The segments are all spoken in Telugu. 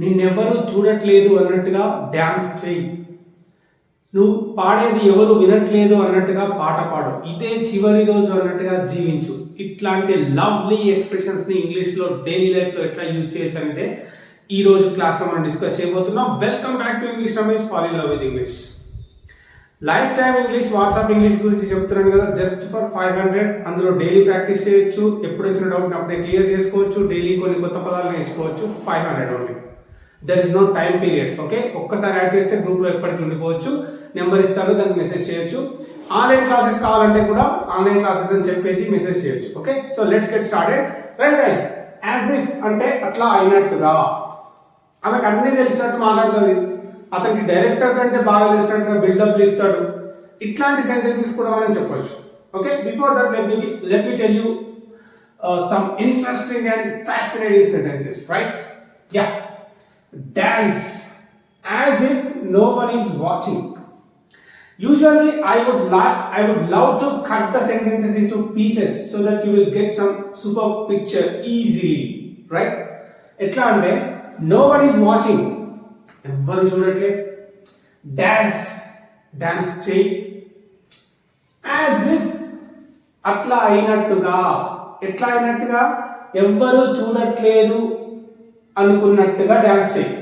నిన్నెవ్వరూ చూడట్లేదు అన్నట్టుగా డ్యాన్స్ చేయి నువ్వు పాడేది ఎవరు వినట్లేదు అన్నట్టుగా పాట పాడు. ఇదే చివరి రోజు అన్నట్టుగా జీవించు. ఇట్లాంటి లవ్లీ ఎక్స్ప్రెషన్స్ని డైలీ లైఫ్లో ఎట్లా యూజ్ చేయొచ్చు అనేది ఈ రోజు క్లాస్లో మనం డిస్కస్ చేయబోతున్నాం. Welcome back to English Ramesh follow love with English life time English WhatsApp English గురించి చెప్తున్నాను కదా. జస్ట్ ఫర్ ఫైవ్ హండ్రెడ్ అందులో డైలీ ప్రాక్టీస్ చేయొచ్చు. ఎప్పుడు వచ్చిన డౌట్ అప్పుడే క్లియర్ చేసుకోవచ్చు. డైలీ కొన్ని కొత్త పదాలు నేర్చుకోవచ్చు. Five hundred only there is no time period okay ఒక్కసారి యాడ్ చేస్తే గ్రూప్లో ఎప్పటికీ ఉండిపోవచ్చు. నెంబర్ ఇస్తాను దానికి మెసేజ్ చేయొచ్చు. ఆన్లైన్ క్లాసెస్ కావాలంటే కూడా ఆన్లైన్ క్లాసెస్ అని చెప్పేసి మెసేజ్ చేయొచ్చు okay so let's get started well guys as if అంటే అట్లా అయినట్టుగా. ఆమెకు అన్ని తెలిసినట్టు మాట్లాడుతుంది. అతనికి డైరెక్టర్ కంటే బాగా తెలిసినట్టుగా బిల్డప్లు ఇస్తాడు. ఇట్లాంటి సెంటెన్సెస్ కూడా మనం చెప్పొచ్చు okay before that let me let me tell you some interesting and fascinating sentences right yeah dance as if no one is watching. Usually, I would like I would love to cut the sentences into pieces so that you will get some super picture easily, right? ఎట్లా అంటే నో వన్ ఈస్ వాచింగ్ ఎవ్వరు చూడట్లే డాన్స్ డాన్స్ చేయి యాజ్ ఇఫ్ అట్లా అయినట్టుగా ఎట్లా అయినట్టుగా ఎవ్వరు చూడట్లేదు అనుకున్నట్టుగా డాన్స్ చేయి.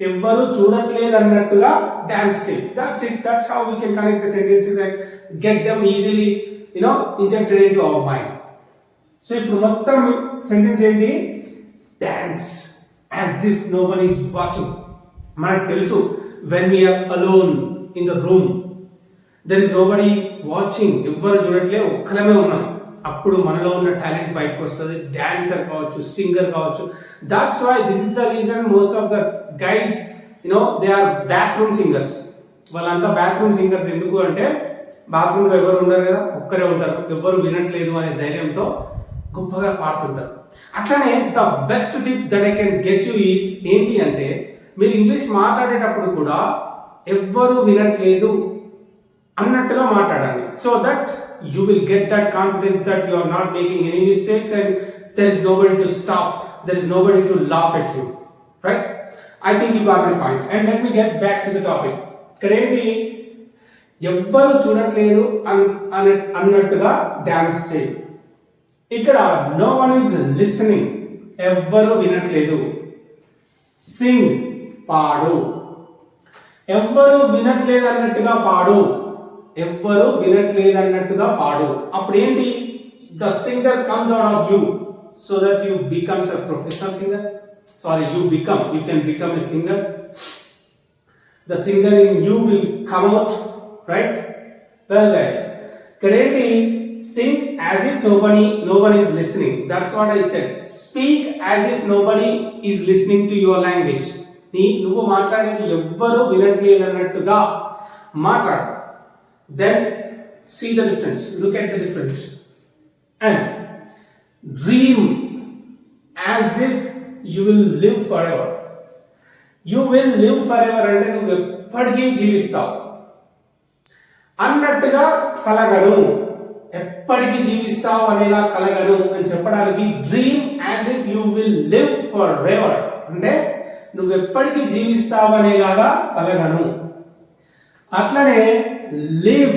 ఎవ్వరు చూడట్లేదు అన్నట్టుగా డాన్స్ చేయి. That's it that's how we can connect the sentences and get them easily you know injected into our mind so ఇప్పుడు మొత్తం సెంటెన్స్ ఏంటి? Dance as if no one is watching మనకు తెలుసు when we're alone in the room there is nobody watching ఎవ్వరు చూడట్లే ఒక్కలమే ఉన్నాం. అప్పుడు మనలో ఉన్న టాలెంట్ బయటకు వస్తుంది డాన్సర్ కావచ్చు సింగర్ కావచ్చు. That's why this is the reason most of the guys you know they are bathroom singers వాళ్ళంతా బాత్రూమ్ సింగర్స్ ఎందుకు అంటే బాత్రూంలో ఎవరు ఉండరు కదా ఒక్కరే ఉంటారు. ఎవరు వినట్లేదు అనే ధైర్యంతో గొప్పగా పాడుతుంటారు. అట్లానే the best tip that I can get you is ఏంటి అంటే మీరు ఇంగ్లీష్ మాట్లాడేటప్పుడు కూడా ఎవ్వరు వినట్లేదు అన్నట్టుగా మాట్లాడాలి so that you will get that confidence that you are not making any mistakes and there is nobody to to stop is nobody to laugh at you. Right? You right you got my point. And point and let me get back topic. The topic ఇక్కడ ఏంటి ఎవ్వరు చూడట్లేదు అని అన్నట్టుగా డ్యాన్స్ చేయి ఇక్కడ నో వన్ ఈజ్ లిసనింగ్ ఎవ్వరు వినట్లేదు సింగ్ పాడు ఎవ్వరు వినట్లేదు అన్నట్టుగా పాడు ఎవ్వరూ వినట్లేదు అన్నట్టుగా పాడు. అప్పుడు ఏంటి the singer comes out of you so that you becomes a professional singer sorry you become you can become a singer the singer in you will come out right well guys ఇక్కడ ఏంటి sing as if nobody no one is listening that's what I said speak as if nobody is listening to your language నీ నువ్వు మాట్లాడేది ఎవ్వరూ వినట్లేదు అన్నట్టుగా మాట్లాడు. Then see the difference look at the difference and dream as if you will live forever you will live forever అంటే నువ్వు ఎప్పటికీ జీవిస్తావు. అన్నట్టుగా కలగను ఎప్పటికీ జీవిస్తావు అనేలా కలగను అని చెప్పడానికి dream as if you will live forever అంటే నువ్వు ఎప్పటికీ జీవిస్తావు అనేలాగా కలగను. అట్లనే live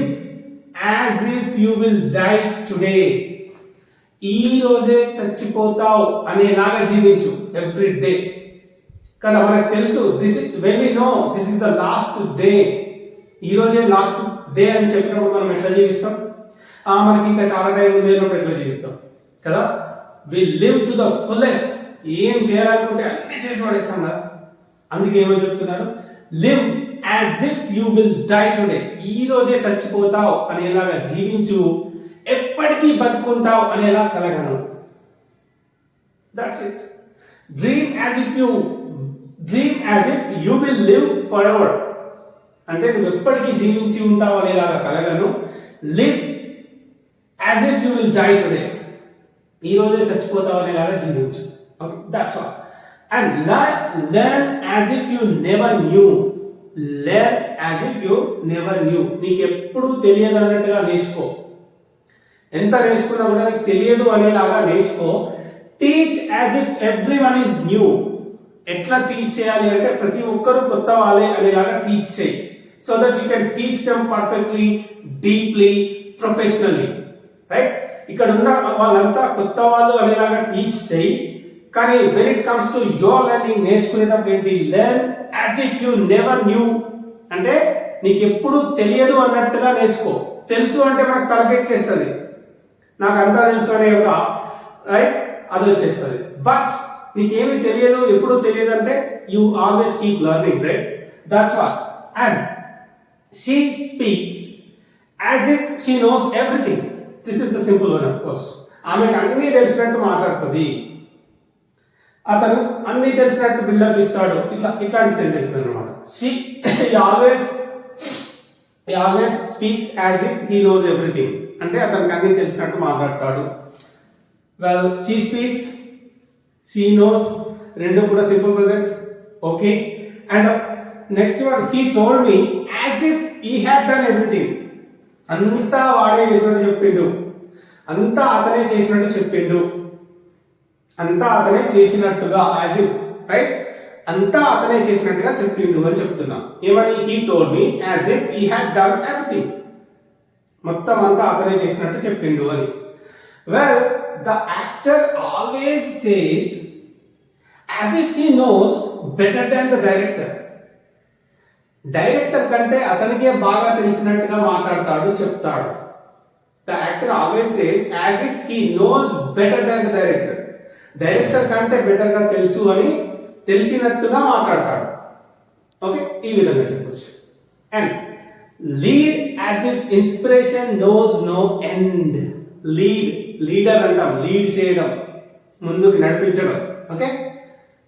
as if you will die today ఈ రోజే చచ్చిపోతావు అనేలాగా జీవించు ఎవ్రీ డే కదా మనకు తెలుసు this when we know this is the last day ఈ రోజే లాస్ట్ డే అని చెప్పినప్పుడు మనం ఎట్లా జీవిస్తాం? ఆ మనకి ఇంకా చాలా టైం ఉంది అన్నప్పుడు ఎట్లా జీవిస్తాం? కదా? We live to the fullest ఏం చేయాలనుకుంటే అన్ని చేసి పడేస్తాం కదా. అందుకే ఏమని చెప్తున్నారు? Live as if you will die today ఈ రోజే చచ్చిపోతావు అనేలాగా జీవించు. ఎప్పటికీ బతుకుంటావు అనేలా కలగను. That's it dream as if you dream as if you will live forever అంటే నువ్వు ఎప్పటికీ జీవించి ఉంటావు అనేలాగా కలగను. Live as if you will die today ఈ రోజే చచ్చిపోతావు అనేలాగా జీవించు. Okay that's all and learn as if you never knew learn as if you never knew నీకు ఎప్పుడు తెలియదు అన్నట్టుగా నేర్చుకో. ఎంత నేర్చుకున్నా కూడా నీకు తెలియదు అనేలాగా నేర్చుకో. Teach as if everyone is new ఎట్లా టీచ్ చేయాలి అంటే ప్రతి ఒక్కరూ కొత్త వాళ్ళే అనేలాగా టీచ్ చేయి. So that you can teach them perfectly deeply professionally right ఇక్కడ ఉన్న వాళ్ళంతా కొత్త వాళ్ళు అనేలాగా టీచ్ చేయి. కానీ when it comes to your learning నేర్చుకునేటప్పుడు ఏంటి? Learn as if you never knew అంటే నీకు ఎప్పుడు తెలియదు అన్నట్టుగా నేర్చుకో. తెలుసు అంటే మనకు తలకెక్కేస్తుంది. నాకు అంతా తెలుసు అనే ఒక రైట్ అది వచ్చేస్తుంది. బట్ నీకేమీ తెలియదు ఎప్పుడు తెలియదు అంటే you always keep learning right that's what and she speaks as if she knows everything this is the simple one of course ఆమెకు అన్నీ తెలిసినట్టు మాట్లాడుతుంది. అతను అన్ని తెలిసినట్టు బిల్డప్ ఇస్తాడు. ఇట్లా ఇట్లాంటి సెంటెన్స్ అనమాట she always always speaks as if he knows everything అంటే అతనికి అన్ని తెలిసినట్టు మాట్లాడతాడు. Well she speaks she knows రెండు కూడా simple present okay and next one he told me as if he had done everything అంతా వాడే చేసినట్టు చెప్పిండు. అంతా అతనే చేసినట్టు చెప్పిండు. అంతా అతనే చేసినట్టుగా యాజ్ ఇఫ్ రైట్ అంతా అతనే చేసినట్టుగా చెప్పిండు అని చెప్తున్నా. ఏమని? He told me as if he had done everything మొత్తం అంతా అతనే చేసినట్టు చెప్పిండు అని. Well the actor always says as if he knows better than the director director కంటే అతనికే బాగా తెలిసినట్టుగా మాట్లాడతాడు చెప్తాడు. The actor always says as if he knows better than the director director కంటే బెటర్గా తెలుసు అని తెలిసినట్టుగా మాట్లాడతాడు. ఓకే? ఈ విధంగా చెప్పొచ్చు. And lead as if inspiration knows no end lead leader అంటాం. లీడ్ చేయడం. ముందుకు నడిపించడం. ఓకే?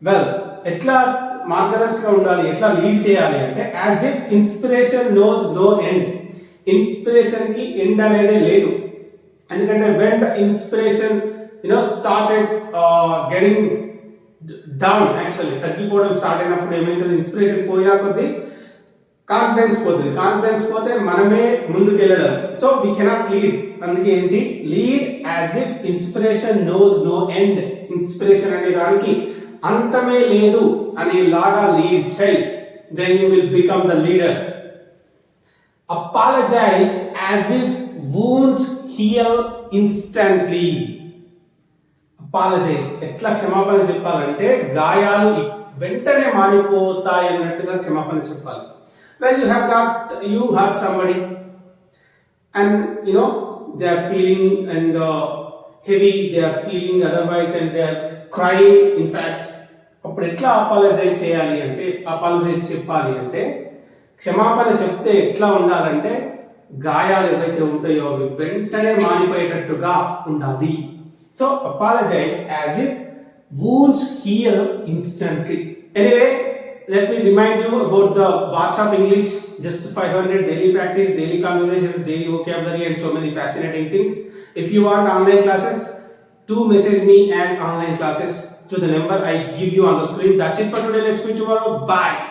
వెల్ ఎట్లా మార్గదర్శిగా ఉండాలి? ఎట్లా లీడ్ చేయాలి అంటే as if inspiration knows no end ఇన్స్పిరేషన్కి end అనేది లేదు. ఎందుకంటే when the inspiration you know started getting down actually తగ్గిపోవడం స్టార్ట్ అయినప్పుడు ఏమైతుంది? ఇన్స్పిరేషన్ పోయినా కొద్దీ కాన్ఫిడెన్స్ పోతుంది. కాన్ఫిడెన్స్ పోతే మనమే ముందుకు వెళ్ళడం సో వీ కెనాట్ లీడ్ అందుకే ఏంటి? Lead as if inspiration knows no end inspiration అనే దానికి అంతమే లేదు అనే లాగా లీడ్ చేయి. Then you will become the leader apologize as if wounds heal instantly apologize ఎట్లా క్షమాపణ చెప్పాలంటే గాయాలు వెంటనే మారిపోతాయి అన్నట్టుగా క్షమాపణ చెప్పాలి. Well you have got you have somebody and you know they are feeling and heavy they are feeling otherwise and they are crime in fact అప్పుడు ఎట్లా అపాలజైజ్ చేయాలి అంటే అపాలజైజ్ చెప్పాలి అంటే క్షమాపణ చెప్తే ఎట్లా ఉండాలంటే గాయాలు ఏవైతే ఉంటాయో అవి వెంటనే మారిపోయేటట్టుగా ఉండాలి. So apologize as if wounds heal instantly. Anyway, let me remind you about the WhatsApp English just 500 daily practice, daily conversations, daily vocabulary and so many fascinating things. If you want online classes, do message me as online classes to the number I give you on the screen. That's it for today. Let's meet tomorrow. Bye.